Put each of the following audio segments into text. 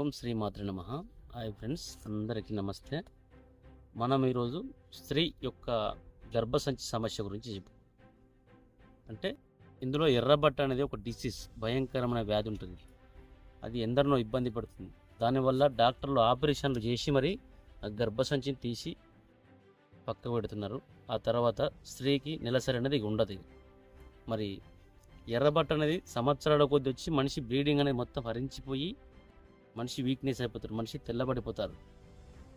ఓం శ్రీ మాతృ నమ. Hi friends అందరికీ నమస్తే. మనం ఈరోజు స్త్రీ యొక్క గర్భసంచి సమస్య గురించి చెప్పు అంటే ఇందులో ఎర్రబట్ట అనేది ఒక డిసీజ్ భయంకరమైన వ్యాధి ఉంటుంది. అది ఎందరినో ఇబ్బంది పడుతుంది. దానివల్ల డాక్టర్లు ఆపరేషన్లు చేసి మరి ఆ గర్భసంచిని తీసి పక్క పెడుతున్నారు. ఆ తర్వాత స్త్రీకి నెలసరి అనేది ఉండదు మరి ఎర్రబట్ట అనేది సంవత్సరాల కొద్ది వచ్చి మనిషి బ్లీడింగ్ అనేది మొత్తం హరించిపోయి మనిషి వీక్నెస్ అయిపోతారు మనిషి తెల్లబడిపోతారు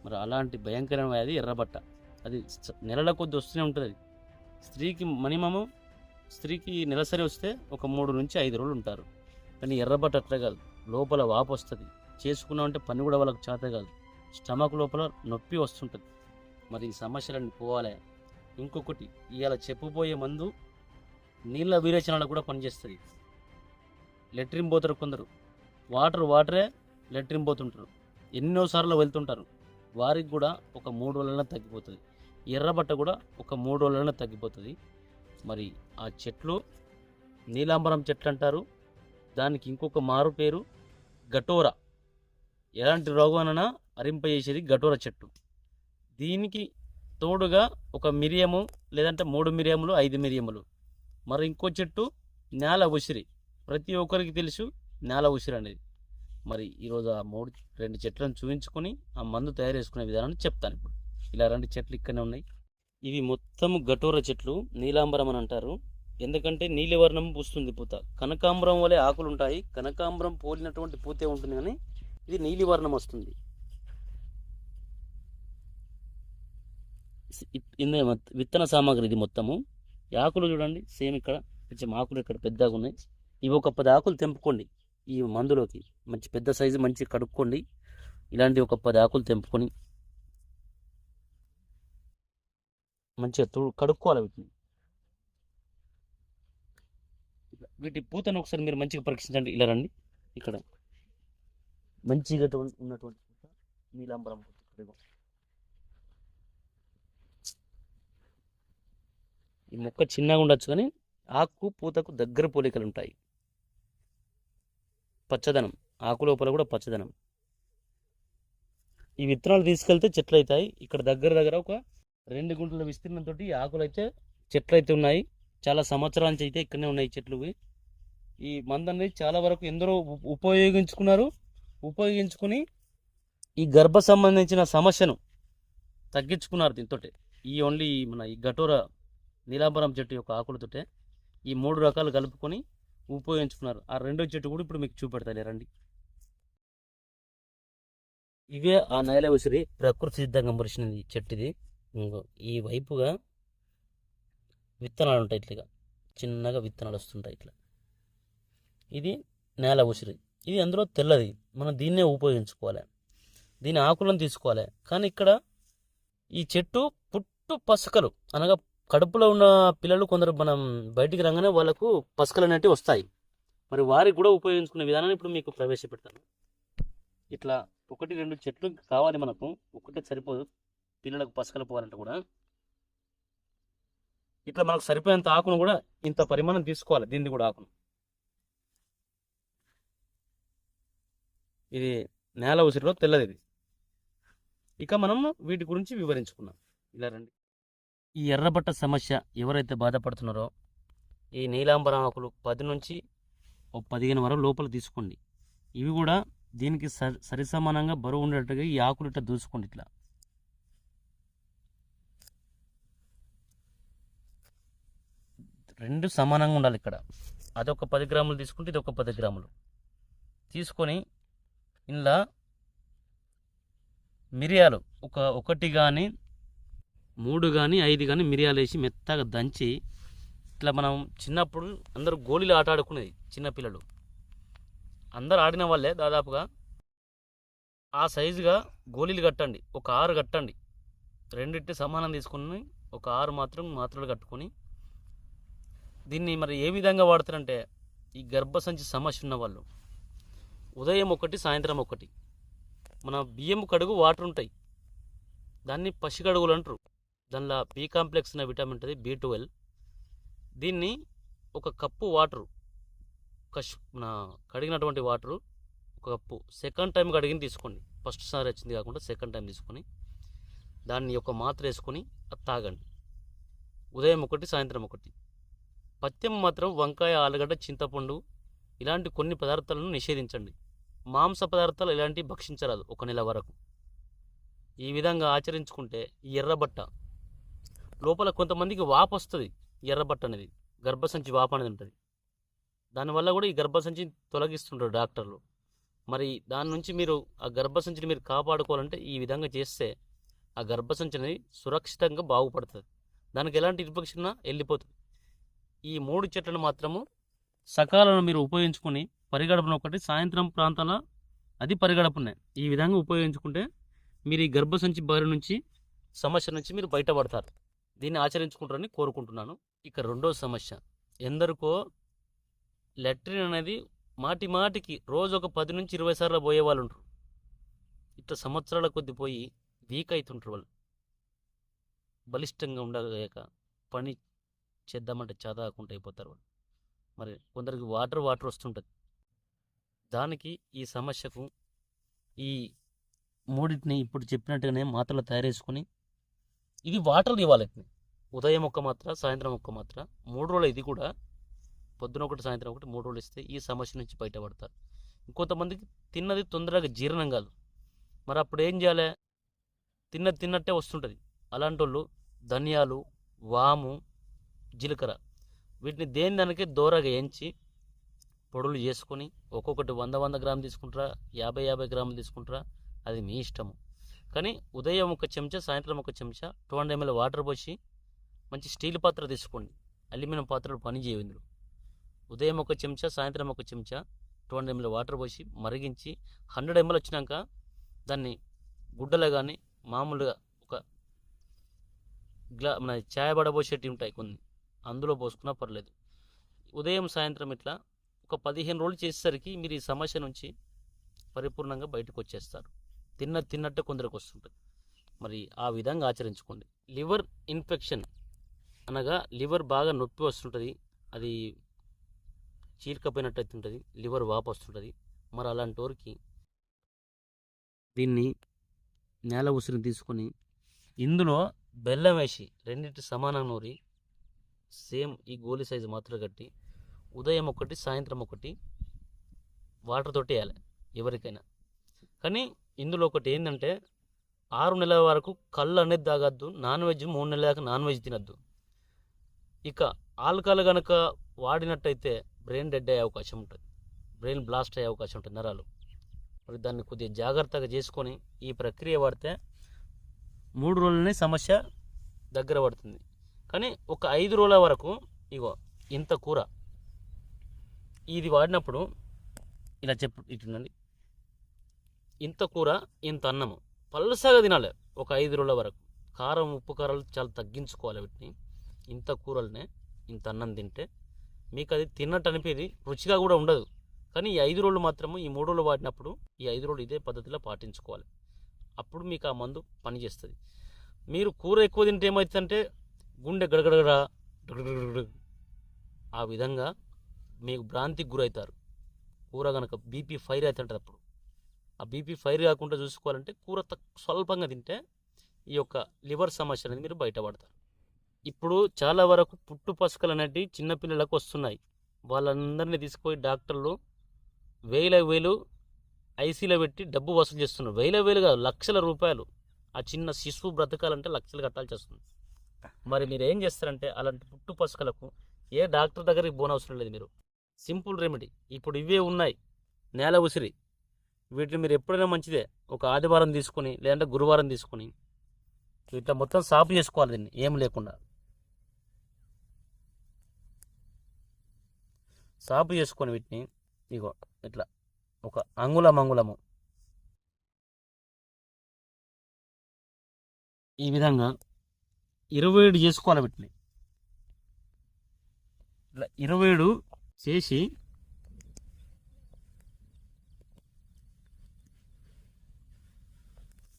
మరి అలాంటి భయంకరమైన వ్యాధి ఎర్రబట్ట. అది నెలల కొద్ది వస్తూనే ఉంటుంది అది. స్త్రీకి మినిమము స్త్రీకి నెలసరి వస్తే ఒక మూడు నుంచి ఐదు రోజులు ఉంటారు. కానీ ఎర్రబట్ట అట్లా కాదు. లోపల వాపు వస్తుంది. చేసుకున్నామంటే పని కూడా వాళ్ళకి చేత కాదు. స్టమక్ లోపల నొప్పి వస్తుంటుంది. మరి ఈ సమస్యలన్నీ పోవాలి. ఇంకొకటి ఇవాళ చెప్పుపోయే మందు నీళ్ళ విరేచనాలకు కూడా పనిచేస్తుంది. లెట్రిన్ పోతారు కొందరు. వాటర్ వాటరే లెట్రిన్ పోతుంటారు ఎన్నోసార్లు వెళ్తుంటారు. వారికి కూడా ఒక మూడు రోజులైనా తగ్గిపోతుంది. ఎర్రబట్ట కూడా ఒక మూడు రోజులైనా తగ్గిపోతుంది. మరి ఆ చెట్లు నీలాంబరం చెట్లు అంటారు. దానికి ఇంకొక మారు పేరు గటోరా. ఎలాంటి రోగానైనా అరింపజేసేది గటోర చెట్టు. దీనికి తోడుగా ఒక మిరియము లేదంటే మూడు మిరియములు ఐదు మిరియములు. మరి ఇంకో చెట్టు నేల ఉసిరి. ప్రతి ఒక్కరికి తెలుసు నేల ఉసిరి అనేది. మరి ఈరోజు ఆ మూడు రెండు చెట్లను చూపించుకొని ఆ మందు తయారు చేసుకునే విధానాన్ని చెప్తాను ఇప్పుడు. ఇలా రెండు చెట్లు ఇక్కడనే ఉన్నాయి. ఇవి మొత్తం గటోర చెట్లు నీలాంబరం అని అంటారు. ఎందుకంటే నీలివర్ణం పూస్తుంది పూత. కనకాంబరం వలె ఆకులు ఉంటాయి కనకాంబరం పోలినటువంటి పూతే ఉంటుంది కానీ ఇది నీలివర్ణం వస్తుంది. విత్తన సామాగ్రి ఇది మొత్తము. ఈ ఆకులు చూడండి సేమ్ ఇక్కడ. కొంచెం ఆకులు ఇక్కడ పెద్దగా ఉన్నాయి. ఇవి ఒక పది ఆకులు తెంపుకోండి. ఈ మందులోకి. మంచి పెద్ద సైజు మంచి కడుక్కోండి. ఇలాంటి ఒక పది ఆకులు తెంపుకొని మంచిగా తుడు కడుక్కోవాలి వీటిని. వీటి పూతను ఒకసారి మీరు మంచిగా పరీక్షించండి. ఇలా రండి. ఇక్కడ మంచిగా ఉన్నటువంటి పూత నీలాంబరం పూత. ఈ మొక్క చిన్నగా ఉండొచ్చు కానీ ఆకు పూతకు దగ్గర పోలికలు ఉంటాయి. పచ్చదనం ఆకు లోపల కూడా పచ్చదనం. ఈ విత్తనాలు తీసుకెళ్తే చెట్లు అవుతాయి ఇక్కడ దగ్గర దగ్గర ఒక రెండు గుంటల విస్తీర్ణంతో ఈ ఆకులు అయితే చెట్లు అయితే ఉన్నాయి. చాలా సంవత్సరాల నుంచి అయితే ఇక్కడనే ఉన్నాయి చెట్లు. ఈ మందు అనేది చాలా వరకు ఎందరో ఉపయోగించుకున్నారు. ఉపయోగించుకుని ఈ గర్భ సంబంధించిన సమస్యను తగ్గించుకున్నారు దీంతో ఈ ఓన్లీ మన ఈ గటోర నీలాంబరం చెట్టు యొక్క ఆకులతోటే ఈ మూడు రకాలు కలుపుకొని ఉపయోగించుకున్నారు. ఆ రెండో చెట్టు కూడా ఇప్పుడు మీకు చూపెడతాను రండి. ఇవే ఆ నేల ఉసిరి ప్రకృతి సిద్ధంగా మురిసినది చెట్టు ఇది ఈ వైపుగా విత్తనాలు ఉంటాయి ఇట్లా చిన్నగా విత్తనాలు వస్తుంటాయి ఇట్లా. ఇది నేల ఉసిరి. ఇది అందులో తెల్లది. మనం దీన్నే ఉపయోగించుకోవాలి. దీని ఆకులను తీసుకోవాలి. కానీ ఇక్కడ ఈ చెట్టు పుట్టు పసకలు అనగా కడుపులో ఉన్న పిల్లలు కొందరు మనం బయటికి రాగానే వాళ్ళకు పసకలు అనేటివి వస్తాయి. మరి వారికి కూడా ఉపయోగించుకునే విధానాన్ని ఇప్పుడు మీకు ప్రవేశపెడతాను. ఇట్లా ఒకటి రెండు చెట్లు కావాలి మనకు. ఒకటే సరిపోదు. పిల్లలకు పసకలు పోవాలంటే కూడా. ఇట్లా మనకు సరిపోయేంత ఆకును కూడా ఇంత పరిమాణం తీసుకోవాలి. దీన్ని కూడా ఆకును. ఇది నేల ఉసిరిలో తెల్లది ఇది. ఇక మనం వీటి గురించి వివరించుకున్నాం ఇలా రండి. ఈ ఎర్రబట్ట సమస్య ఎవరైతే బాధపడుతున్నారో ఈ నీలాంబరం ఆకులు పది నుంచి ఓ పదిహేను వరకు లోపల తీసుకోండి. ఇవి కూడా దీనికి సరి సరిసమానంగా బరువు ఉండేట్టుగా ఈ ఆకులు ఇట్లా దూసుకోండి ఇట్లా. రెండు సమానంగా ఉండాలి ఇక్కడ. అదొక పది గ్రాములు తీసుకుంటే ఇది ఒక పది గ్రాములు. తీసుకొని ఇలా మిరియాలు ఒక ఒకటి కానీ మూడు కానీ ఐదు కానీ మిరియాలు వేసి మెత్తగా దంచి ఇట్లా మనం చిన్నప్పుడు అందరూ గోళీలు ఆట ఆడుకునేది చిన్నపిల్లలు అందరు ఆడిన వాళ్ళే దాదాపుగా. ఆ సైజుగా గోళీలు కట్టండి ఒక ఆరు కట్టండి. రెండింటి సమానం తీసుకుని ఒక ఆరు మాత్రం మాత్రలు కట్టుకొని దీన్ని మరి ఏ విధంగా వాడతారంటే ఈ గర్భసంచి సమస్య ఉన్న వాళ్ళు. ఉదయం ఒకటి సాయంత్రం ఒకటి. మన బియ్యం కడుగు వాటర్ ఉంటాయి. దాన్ని పసిగడుగులు అంటారు. దానిలో బి కాంప్లెక్స్ అనే విటమిన్ ఉంటుంది బి ట్వెల్వ్ దీన్ని ఒక కప్పు వాటరు కష్ మన కడిగినటువంటి వాటరు ఒక కప్పు. సెకండ్ టైం కడిగిన తీసుకోండి. ఫస్ట్ సారి వచ్చింది కాకుండా సెకండ్ టైం తీసుకొని దాన్ని ఒక మాత్ర వేసుకొని అది తాగండి. ఉదయం ఒకటి సాయంత్రం ఒకటి. పత్యం మాత్రం వంకాయ ఆలుగడ్డ చింతపండు ఇలాంటి కొన్ని పదార్థాలను నిషేధించండి. మాంస పదార్థాలు ఇలాంటివి భక్షించరాదు ఒక నెల వరకు. ఈ విధంగా ఆచరించుకుంటే ఈ ఎర్రబట్ట లోపల కొంతమందికి వాపు వస్తుంది ఎర్రబట్ట అనేది గర్భసంచి వాపు అనేది ఉంటుంది. దానివల్ల కూడా ఈ గర్భసంచిని తొలగిస్తుంటారు డాక్టర్లు. మరి దాని నుంచి మీరు ఆ గర్భసంచిని మీరు కాపాడుకోవాలంటే ఈ విధంగా చేస్తే ఆ గర్భసంచి అనేది సురక్షితంగా బాగుపడుతుంది. దానికి ఎలాంటి ఇన్ఫెక్షన్ ఉన్నా వెళ్ళిపోతుంది. ఈ మూడు చెట్లను మాత్రము సకాలంలో మీరు ఉపయోగించుకొని పరిగడపన ఒకటి సాయంత్రం ప్రాంతాల అది పరిగడపనే ఈ విధంగా ఉపయోగించుకుంటే మీరు ఈ గర్భసంచి బారి నుంచి సమస్య నుంచి మీరు బయటపడతారు. దీన్ని ఆచరించుకుంటారని కోరుకుంటున్నాను. ఇక రెండో సమస్య. ఎందరికో లెట్రిన్ అనేది మాటి మాటికి రోజు ఒక పది నుంచి ఇరవై సార్లు పోయే వాళ్ళు ఉంటారు ఇట్లా సంవత్సరాల కొద్ది పోయి వీక్ అవుతుంటారు వాళ్ళు. బలిష్టంగా ఉండలేక పని చేద్దామంటే చదవకుండా అయిపోతారు వాళ్ళు. మరి కొందరికి వాటర్ వాటర్ వస్తుంటుంది. దానికి ఈ సమస్యకు ఈ మూడింటిని ఇప్పుడు చెప్పినట్టుగానే మాత్రలు తయారు చేసుకొని ఇది వాటర్ ఇవ్వాలి ఉదయం ఒక మాత్ర సాయంత్రం ఒక మాత్ర మూడు రోజులు ఇది కూడా పొద్దున ఒకటి సాయంత్రం ఒకటి మూడు రోజులు ఇస్తే ఈ సమస్య నుంచి బయటపడతారు ఇంకొంతమందికి తిన్నది తొందరగా జీర్ణం కాదు. మరి అప్పుడు ఏం చేయాలి? తిన్నది తిన్నట్టే వస్తుంటుంది. అలాంటి వాళ్ళు ధనియాలు వాము జీలకర్ర వీటిని దేని దానికి దూరగా ఎంచి పొడులు చేసుకొని ఒక్కొక్కటి వంద వంద గ్రాములు తీసుకుంటారా? యాభై యాభై గ్రాములు తీసుకుంటారా? అది మీ ఇష్టము. కానీ ఉదయం ఒక చెంచా సాయంత్రం ఒక చెంచా టూ హండ్రెడ్ ఎంఎల్ వాటర్ పోసి మంచి స్టీల్ పాత్ర తీసుకోండి. అల్యూమినియం పాత్రలు పని చేయవు ఇందులో. ఉదయం ఒక చెంచా సాయంత్రం ఒక చెంచా టూ హండ్రెడ్ ఎంఎల్ వాటర్ పోసి మరిగించి హండ్రెడ్ ఎంఎల్ వచ్చినాక దాన్ని గుడ్డలో కానీ మామూలుగా ఒక గ్లా మన ఛాయ్ పడబోసేటివి ఉంటాయి కొన్ని. అందులో పోసుకున్నా పర్లేదు. ఉదయం సాయంత్రం ఇట్లా ఒక పదిహేను రోజులు చేసేసరికి మీరు ఈ సమస్య నుంచి పరిపూర్ణంగా బయటకు వచ్చేస్తారు. తిన్న తిన్నట్టే కొందరికి వస్తుంటుంది. మరి ఆ విధంగా ఆచరించుకోండి. లివర్ ఇన్ఫెక్షన్ అనగా లివర్ బాగా నొప్పి వస్తుంటుంది అది చీల్కపోయినట్టు ఉంటుంది లివర్ వాపు వస్తుంటుంది. మరి అలాంటి వారికి దీన్ని నేల ఉసిరిని తీసుకొని ఇందులో బెల్లం వేసి రెండింటి సమానం నూరి సేమ్ ఈ గోలి సైజు మాత్రం కట్టి ఉదయం ఒకటి సాయంత్రం ఒకటి వాటర్ తోటి వేయాలి ఎవరికైనా. కానీ ఇందులో ఒకటి ఏంటంటే ఆరు నెలల వరకు కళ్ళు అనేది తాగద్దు నాన్ వెజ్ మూడు నెలల దాకా నాన్ వెజ్ తినద్దు. ఇక ఆల్కహాల్ కనుక వాడినట్టయితే బ్రెయిన్ డెడ్ అయ్యే అవకాశం ఉంటుంది. బ్రెయిన్ బ్లాస్ట్ అయ్యే అవకాశం ఉంటుంది నరాలు. మరి దాన్ని కొద్దిగా జాగ్రత్తగా చేసుకొని ఈ ప్రక్రియ వాడితే మూడు రోజులనే సమస్య దగ్గర పడుతుంది. కానీ ఒక ఐదు రోజుల వరకు ఇగో ఇంత కూర ఇది వాడినప్పుడు ఇలా చెప్పు ఇటుండండి. ఇంత కూర ఇంత అన్నము. పల్సగా తినాలి ఒక ఐదు రోజుల వరకు. కారం ఉప్పు కారాలు చాలా తగ్గించుకోవాలి వీటిని. ఇంత కూరలనే ఇంత అన్నం తింటే మీకు అది తిన్నట్టు అనిపేది రుచిగా కూడా ఉండదు. కానీ ఈ ఐదు రోజులు మాత్రము ఈ మూడు రోజులు వాడినప్పుడు ఈ ఐదు రోజులు ఇదే పద్ధతిలో పాటించుకోవాలి. అప్పుడు మీకు ఆ మందు పనిచేస్తుంది. మీరు కూర ఎక్కువ తింటే ఏమవుతుందంటే గుండె గడగడగడ ఆ విధంగా మీకు భ్రాంతికి గురవుతారు. కూర కనుక బీపీ ఫైర్ అవుతుంటుంది అప్పుడు. ఆ బీపీ ఫైర్ కాకుండా చూసుకోవాలంటే కూర తక్ స్వల్పంగా తింటే ఈ యొక్క లివర్ సమస్య అనేది మీరు బయటపడతారు. ఇప్పుడు చాలా వరకు పుట్టు పసుకలు అనేటివి చిన్నపిల్లలకు వస్తున్నాయి. వాళ్ళందరినీ తీసుకుపోయి డాక్టర్లు వేల వేలు ఐసీలో పెట్టి డబ్బు వసూలు చేస్తున్నారు. వేల వేలు కాదు లక్షల రూపాయలు. ఆ చిన్న శిశువు బ్రతకాలంటే లక్షలు కట్టాల్సి వస్తుంది. మరి మీరు ఏం చేస్తారంటే అలాంటి పుట్టు పసుకలకు ఏ డాక్టర్ దగ్గరికి పోనవసరం లేదు మీరు. Simple remedy. ఇప్పుడు ఇవే ఉన్నాయి. నేల ఉసిరి. వీటిని మీరు ఎప్పుడైనా మంచిదే. ఒక ఆదివారం తీసుకొని లేదంటే గురువారం తీసుకొని ఇట్లా మొత్తం సాపు చేసుకోవాలి దీన్ని. ఏం లేకుండా. సాపు చేసుకొని వీటిని ఇగో ఇట్లా ఒక అంగుళం అంగుళము ఈ విధంగా ఇరవై ఏడు చేసుకోవాలి వీటిని. ఇట్లా ఇరవై ఏడు చేసి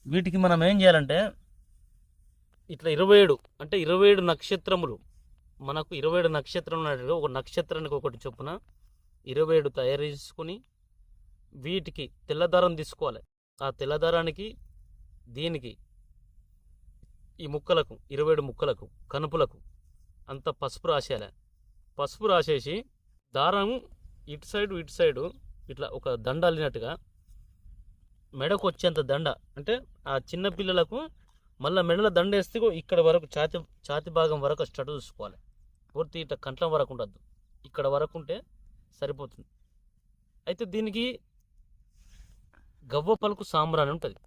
వీటికి మనం ఏం చేయాలంటే ఇట్లా ఇరవై ఏడు అంటే ఇరవై ఏడు నక్షత్రములు మనకు ఇరవై ఏడు నక్షత్రం ఉన్నట్టుగా ఒక నక్షత్రానికి ఒకటి చొప్పున ఇరవై ఏడు తయారు చేసుకొని వీటికి తెల్లదారం తీసుకోవాలి. ఆ తెల్లదారానికి దీనికి ఈ ముక్కలకు ఇరవై ఏడు ముక్కలకు కనుపులకు అంత పసుపు రాసేయాలి. పసుపు రాసేసి దారం ఇటు సైడు ఇటు సైడు ఇట్లా ఒక దండ అల్లినట్టుగా మెడకు వచ్చేంత దండ. అంటే ఆ చిన్న పిల్లలకు మళ్ళీ మెడల దండ వేస్తే ఇక్కడ వరకు ఛాతి ఛాతి భాగం వరకు స్టడ్ చూసుకోవాలి. పూర్తి ఇట్లా కంట్లం వరకు ఉండద్దు. ఇక్కడ వరకు ఉంటే సరిపోతుంది. అయితే దీనికి గవ్వ పలుకు సాంబ్రాణి ఉంటుంది.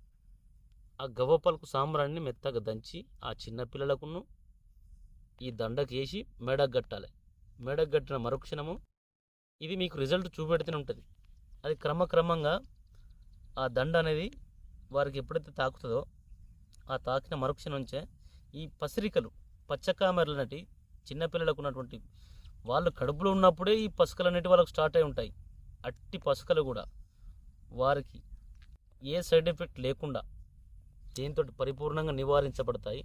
ఆ గవ్వ పలుకు సాంబ్రాన్ని మెత్తగా దంచి ఆ చిన్న పిల్లలకును ఈ దండకి వేసి మెడకు కట్టాలి. మెడకు కట్టిన మరుక్షణము ఇది మీకు రిజల్ట్ చూపెడుతూనే ఉంటుంది. అది క్రమక్రమంగా ఆ దండ అనేది వారికి ఎప్పుడైతే తాకుతుందో ఆ తాకిన మరుక్షణం నుంచే ఈ పసిరికలు పచ్చకామెరలు నటి చిన్నపిల్లలకు ఉన్నటువంటి వాళ్ళు కడుపులో ఉన్నప్పుడే ఈ పసుకలు అనేవి వాళ్ళకి స్టార్ట్ అయి ఉంటాయి. అట్టి పసుకలు కూడా వారికి ఏ సైడ్ ఎఫెక్ట్ లేకుండా దీంతో పరిపూర్ణంగా నివారించబడతాయి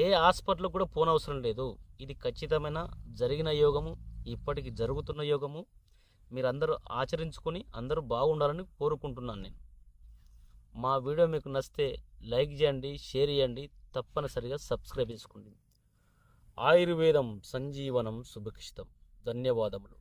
ఏ హాస్పిటల్ కూడా పోనవసరం లేదు. ఇది ఖచ్చితమైన జరిగిన యోగము ఇప్పటికి జరుగుతున్న యోగము. మీరందరూ ఆచరించుకొని అందరూ బాగుండాలని కోరుకుంటున్నాను నేను. మా వీడియో మీకు నచ్చితే లైక్ చేయండి షేర్ చేయండి తప్పనిసరిగా సబ్స్క్రైబ్ చేసుకోండి. ఆయుర్వేదం సంజీవనం సుభిక్షితం ధన్యవాదములు.